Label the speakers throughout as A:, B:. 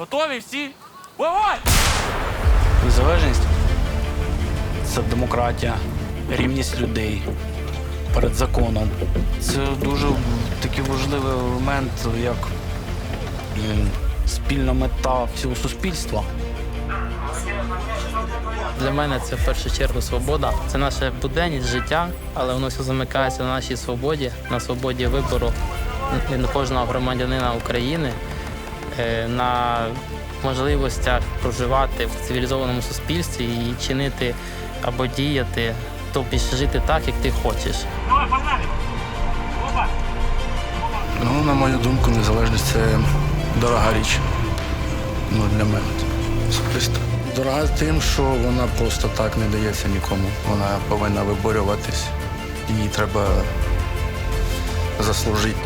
A: Готові всі? Вогонь!
B: Незалежність це демократія, рівність людей перед законом. Це дуже такий важливий елемент, як спільна мета всього суспільства.
C: Для мене це в першу чергу свобода. Це наша буденність життя, але воно все замикається на нашій свободі, на свободі вибору кожного громадянина України, на можливостях проживати в цивілізованому суспільстві і чинити або діяти, тобто жити так, як ти хочеш.
D: Ну, на мою думку, незалежність це дорога річ. Ну, для мене особисто. Дорога тим, що вона просто так не дається нікому. Вона повинна виборюватись. Її треба заслужити.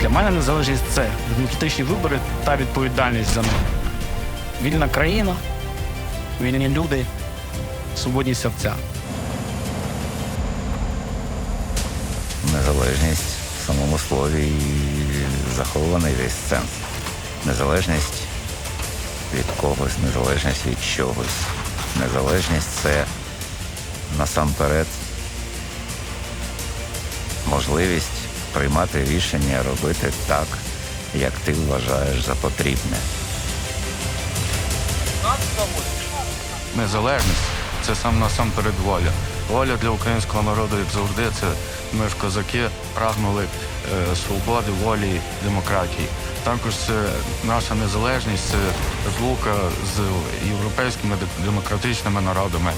B: Для мене незалежність це демократичні вибори та відповідальність за них. Вільна країна, вільні люди, свободні серця.
E: Незалежність в самому слові захований весь сенс. Незалежність від когось, незалежність від чогось. Незалежність це насамперед можливість приймати рішення, робити так, як ти вважаєш за потрібне.
F: Незалежність це сам насамперед воля. Воля для українського народу, як завжди, це ми ж козаки прагнули е, свободи, волі, демократії. Також це наша незалежність, це злука з європейськими демократичними народами.